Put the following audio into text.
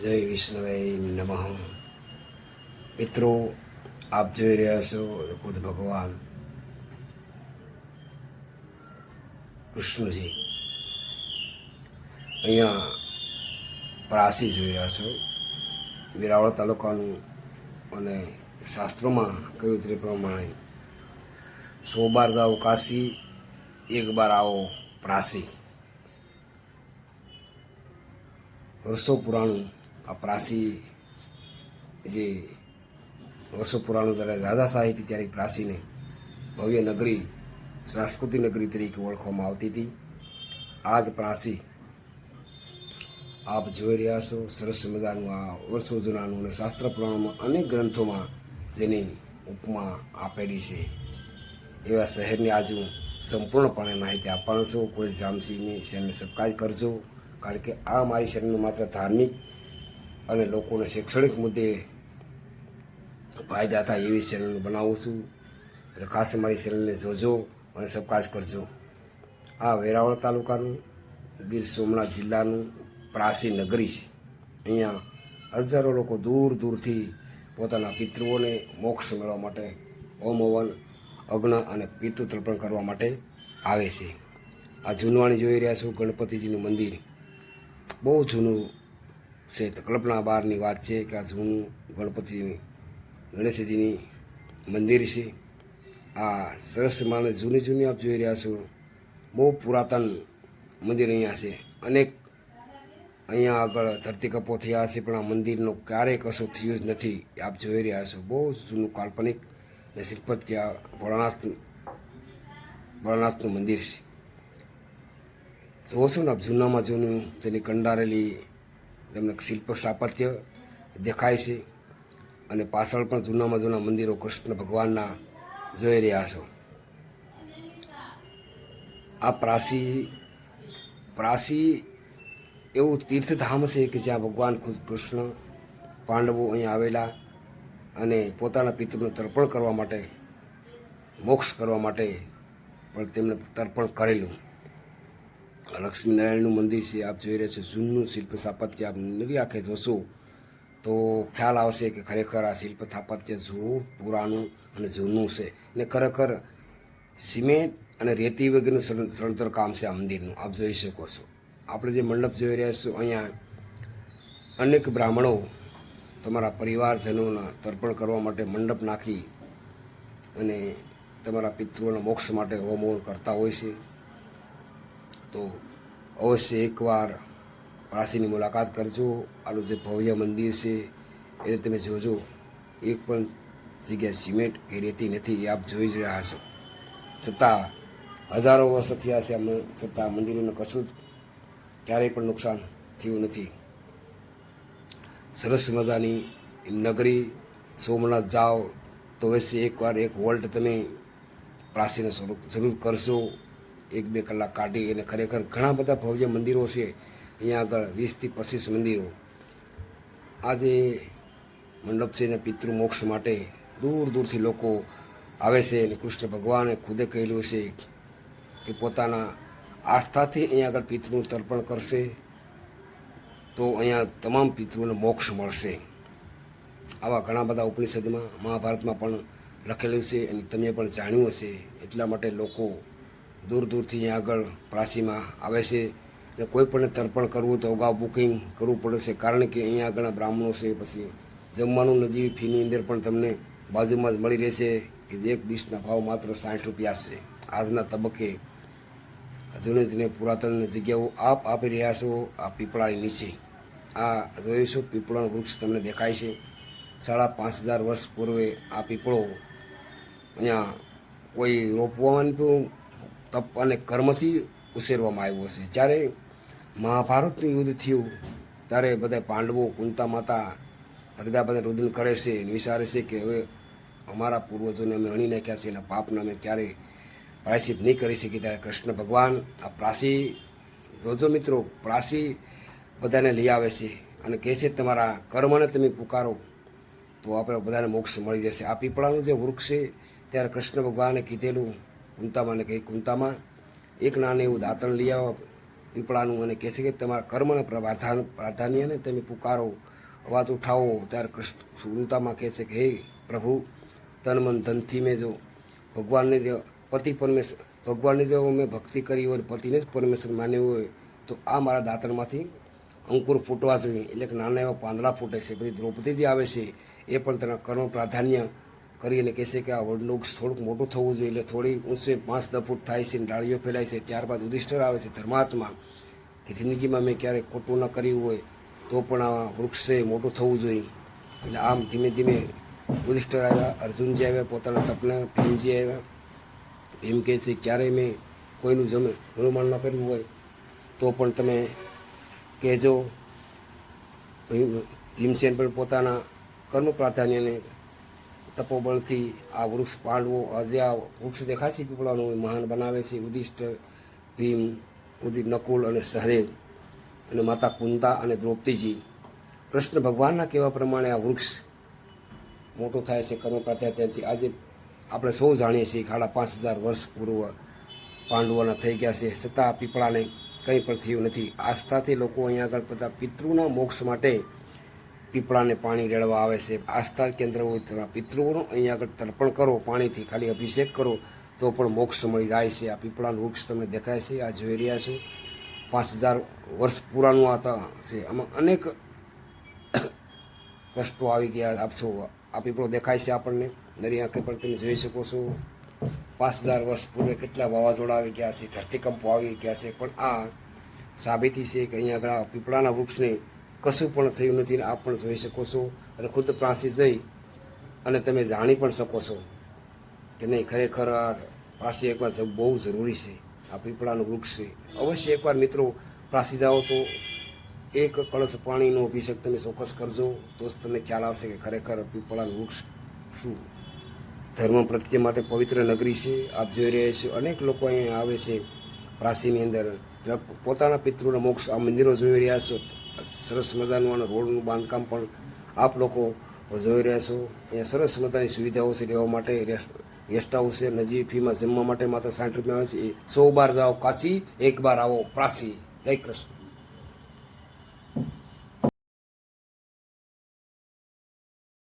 જય વિષ્ણવે નમઃ. મિત્રો, આપ જોઈ રહ્યા છો ખુદ ભગવાન કૃષ્ણજી. અહીંયા પ્રાસી જોઈ રહ્યા છો. વેરાવળ તાલુકાનું અને શાસ્ત્રોમાં કહ્યું તે પ્રમાણે સો બાર જાઓ કાશી, એક બાર આવો પ્રાસી. વર્ષો પુરાણું આ પ્રાસી જે વર્ષો પુરાણું ત્યારે રાજા સાહિત્ય ત્યારે પ્રાસીને ભવ્ય નગરી સંસ્કૃતિ નગરી તરીકે ઓળખવામાં આવતી હતી. આ જ પ્રાસી આપ જોઈ રહ્યા છો. સરસ મજાનું આ વર્ષો જૂનાનું અને શાસ્ત્ર પુરાણોમાં અનેક ગ્રંથોમાં જેની ઉપમા આપેલી છે. એવા શહેરની આજુ સંપૂર્ણપણે માહિતી આપવાનો છું. કોઈ જામસિંહની શહેરને સબસ્ક્રાઈબ કરજો. કારણ કે આ મારી શહેરનું માત્ર ધાર્મિક અને લોકોને શૈક્ષણિક મુદ્દે ફાયદા થાય એવી ચેનલ બનાવું છું. એટલે ખાસ મારી ચેનલને જોજો અને સબસ્ક્રાઈબ કરજો. આ વેરાવળ તાલુકાનું ગીર સોમનાથ જિલ્લાનું પ્રાસી નગરી છે. અહીંયા હજારો લોકો દૂર દૂરથી પોતાના પિતૃઓને મોક્ષ મેળવવા માટે હોમ હવન અગ્ન અને પિતૃ તર્પણ કરવા માટે આવે છે. આ જૂનવાણી જોઈ રહ્યા છું ગણપતિજીનું મંદિર. બહુ જૂનું છે. તો કલ્પના બહારની વાત છે કે આ જૂનું ગણપતિની ગણેશજીની મંદિર છે. આ સરસ માને જૂની જૂની આપ જોઈ રહ્યા છો. બહુ પુરાતન મંદિર અહીંયા છે. અનેક અહીંયા આગળ ધરતીકપો થયા છે, પણ આ મંદિરનો ક્યારેય કશું થયું જ નથી. આપ જોઈ રહ્યા છો, બહુ જૂનું કાલ્પનિક અને શિલ્પત ત્યાં ભોળાનાથ ભોળાનાથનું મંદિર છે. છો ને આપ જૂનામાં જૂનું તેની કંડારેલી તમને શિલ્પ સ્થાપત્ય દેખાય છે અને પાછળ પણ જૂનામાં જૂના મંદિરો કૃષ્ણ ભગવાનના જોઈ રહ્યા છો. આ પ્રાસી પ્રાસી એવું તીર્થધામ છે કે જ્યાં ભગવાન ખુદ કૃષ્ણ, પાંડવો અહીં આવેલા અને પોતાના પિતૃનું તર્પણ કરવા માટે, મોક્ષ કરવા માટે પણ તેમને તર્પણ કરેલું. લક્ષ્મીનારાયણનું મંદિર છે, આપ જોઈ રહ્યા છો જૂનું શિલ્પ સ્થાપત્ય આપ નવી આંખે જોશો, તો ખ્યાલ આવશે કે ખરેખર આ શિલ્પ સ્થાપત્ય જૂનું પુરાણું અને જૂનું છે. ને ખરેખર સિમેન્ટ અને રેતી વગેરેનું સળંતર કામ છે આ મંદિરનું, આપ જોઈ શકો છો. આપણે જે મંડપ જોઈ રહ્યા છો, અહીંયા અનેક બ્રાહ્મણો તમારા પરિવારજનોના તર્પણ કરવા માટે મંડપ નાખી અને તમારા પિતૃઓના મોક્ષ માટે હોમ કરતા હોય છે. તો અવશ્ય એકવાર વારાસીની મુલાકાત કરજો. આનું જે ભવ્ય મંદિર છે, એને તમે જોજો. એક પણ જગ્યા સિમેન્ટ કે રેતી નથી, એ આપ જોઈ જ રહ્યા છો. છતાં હજારો વર્ષ થયા છે છતાં મંદિરોને કશું જ ક્યારેય પણ નુકસાન થયું નથી. સરસ મજાની નગરી, સોમનાથ જાઓ તો વચ્ચે એકવાર એક વોલ્ટ તમે પ્રાચીન સ્વરૂપ જરૂર કરશો એક બે કલાક કાઢી અને ખરેખર ઘણા બધા ભવ્ય મંદિરો છે. અહીંયા આગળ વીસથી પચીસ મંદિરો. આજે મંડપ છે અને પિતૃ મોક્ષ માટે દૂર દૂરથી લોકો આવે છે અને કૃષ્ણ ભગવાને ખુદે કહેલું છે કે પોતાના આસ્થાથી અહીંયા આગળ પિતૃનું તર્પણ કરશે તો અહીંયા તમામ પિતૃને મોક્ષ મળશે. આવા ઘણા બધા ઉપનિષદમાં મહાભારતમાં પણ લખેલું છે અને તમે પણ જાણ્યું હશે. એટલા માટે લોકો દૂર દૂરથી અહીંયા આગળ પ્રાચીમાં આવે છે. અને કોઈ પણ તર્પણ કરવું તો અગાઉ બુકિંગ કરવું પડે છે. કારણ કે અહીંયા આગળના બ્રાહ્મણો છે, પછી જમવાનું નજીવી ફીની અંદર પણ તમને બાજુમાં જ મળી રહેશે કે જે એક ડીશના ભાવ માત્ર સાઠ રૂપિયા છે. આજના તબક્કે જૂની જૂની પુરાતન જગ્યાઓ આપ આપી રહ્યા છો, આ પીપળાની નીચે. આ જોઈશું, પીપળાનું વૃક્ષ તમને દેખાય છે. સાડા પાંચ હજાર વર્ષ પૂર્વે આ પીપળો અહીંયા કોઈ રોપવાનું તપ અને કર્મથી ઉછેરવામાં આવ્યો છે. જ્યારે મહાભારતનું યુદ્ધ થયું, ત્યારે બધા પાંડવો કુંતા માતા હૃદય બધા રુદન કરે છે વિચારે છે કે હવે અમારા પૂર્વજોને અમે હણી નાખ્યા છે એના પાપને અમે ક્યારેય પ્રાયશ્ચિત નહીં કરી શકીએ ત્યારે કૃષ્ણ ભગવાન આ પ્રાસી જોજો મિત્રો, પ્રાસી બધાને લઈ આવે છે અને કહે છે તમારા કર્મને તમે પુકારો તો આપણે બધાને મોક્ષ મળી જશે. આ પીપળાનું જે વૃક્ષ છે, ત્યારે કૃષ્ણ ભગવાને કીધેલું કુંતામાં ને કહી કુંતામાં. એક નાનું એવું દાંતણ લઈ આવો પીપળાનું અને કહે છે કે તમારા કર્મને પ્રાધાન પ્રાધાન્યને તમે પુકારો, અવાજ ઉઠાવો. ત્યારે કૃષ્ણ સુનતામાં કહે છે કે, હે પ્રભુ, તન મન ધનથી મેં જો ભગવાનને જે પતિ પરમેશ્વર ભગવાનની જો મેં ભક્તિ કરી હોય પતિને જ પરમેશ્વર માન્યું હોય, તો આ મારા દાંતણમાંથી અંકુર ફૂટવા જોઈએ. એટલે કે નાના એવા પાંદડા ફૂટે છે. પછી દ્રૌપદી જે આવે છે, એ પણ તેના કર્મ પ્રાધાન્ય કરીને કહે છે કે આ વડનું વૃક્ષ થોડુંક મોટું થવું જોઈએ એટલે થોડી ઊંચે પાંચ દસ ફૂટ થાય છે ડાળીઓ ફેલાય છે. ત્યારબાદ યુધિષ્ઠર આવે છે, ધર્માત્મા, કે જિંદગીમાં મેં ક્યારેય ખોટું ન કર્યું હોય તો પણ આ વૃક્ષ મોટું થવું જોઈએ. એટલે આમ ધીમે ધીમે યુધિષ્ઠર આવ્યા, અર્જુનજી આવ્યા, પોતાના તપને ભીમજી આવ્યા. ભીમ કહે છે, ક્યારેય મેં કોઈનું જમે અનુમાન ન કર્યું હોય તો પણ તમે કહેજો. ભીમસેન પણ પોતાના કર્મ પ્રાધાન્યને તપોબળથી આ વૃક્ષ પાંડવો, આજે આ વૃક્ષ દેખાય છે પીપળાનું મહાન બનાવે છે ઉદિષ્ટ ભીમ ઉદિત નકુલ અને સહદેવ અને માતા કુંતા અને દ્રૌપદીજી. કૃષ્ણ ભગવાનના કહેવા પ્રમાણે આ વૃક્ષ મોટો થાય છે, કર્મ પ્રાધાન્યથી આજે આપણે સૌ જાણીએ છીએ ખાડા પાંચ હજાર વર્ષ પૂર્વ પાંડવોના થઈ ગયા છે. છતાં પીપળાને કંઈ પણ થયું નથી. આસ્થાથી લોકો અહીંયા આગળ બધા પિતૃના મોક્ષ માટે પીપળાને પાણી રેડવા આવે છે. આસ્થા કેન્દ્ર હોય તો પિતૃઓનું અહીંયા આગળ તર્પણ કરો, પાણીથી ખાલી અભિષેક કરો, તો પણ મોક્ષ મળી જાય છે. આ પીપળાનું વૃક્ષ તમને દેખાય છે, આ જોઈ રહ્યા છો. પાંચ હજાર વર્ષ પુરાનું આ છે. આમાં અનેક કષ્ટો આવી ગયા આપશો આ પીપળો દેખાય છે આપણને. નરી આંખે પણ તમે જોઈ શકો છો. પાંચ હજાર વર્ષ પૂર્વે કેટલા વાવાઝોડા આવી ગયા છે, ધરતીકંપો આવી ગયા છે. પણ આ સાબિતી છે કે અહીંયા આગળ પીપળાના વૃક્ષને કશું પણ થયું નથી આપ પણ જોઈ શકો છો અને ખુદ પ્રાંસી જઈ અને તમે જાણી પણ શકો છો કે નહીં, ખરેખર આ પ્રાસી એકવાર જવું બહુ જરૂરી છે. આ પીપળાનું વૃક્ષ છે. અવશ્ય એકવાર મિત્રો પ્રાસી જાઓ તો એક કળશ પાણીનો અભિષેક તમે ચોક્કસ કરજો. તો તમને ખ્યાલ આવશે કે ખરેખર પીપળાનું વૃક્ષ શું? ધર્મ પ્રત્યે માટે પવિત્ર નગરી છે. આપ જોઈ રહ્યા છો, અનેક લોકો અહીંયા આવે છે પ્રાસીની અંદર. પોતાના પિતૃના મોક્ષ આ મંદિરો જોઈ રહ્યા છો. સરસ મજાનું અને રોડનું બાંધકામ પણ આપ લોકો જોઈ રહ્યા છો. અહીંયા સરસ મજાની સુવિધાઓ છે રહેવા માટે ગેસ્ટ હાઉસ છે નજીક ફીમાં જમવા માટે માત્ર સાઠ રૂપિયા છે. સો બાર જાઓ, કાશી, એક બાર આવો, પ્રાસી. જય કૃષ્ણ.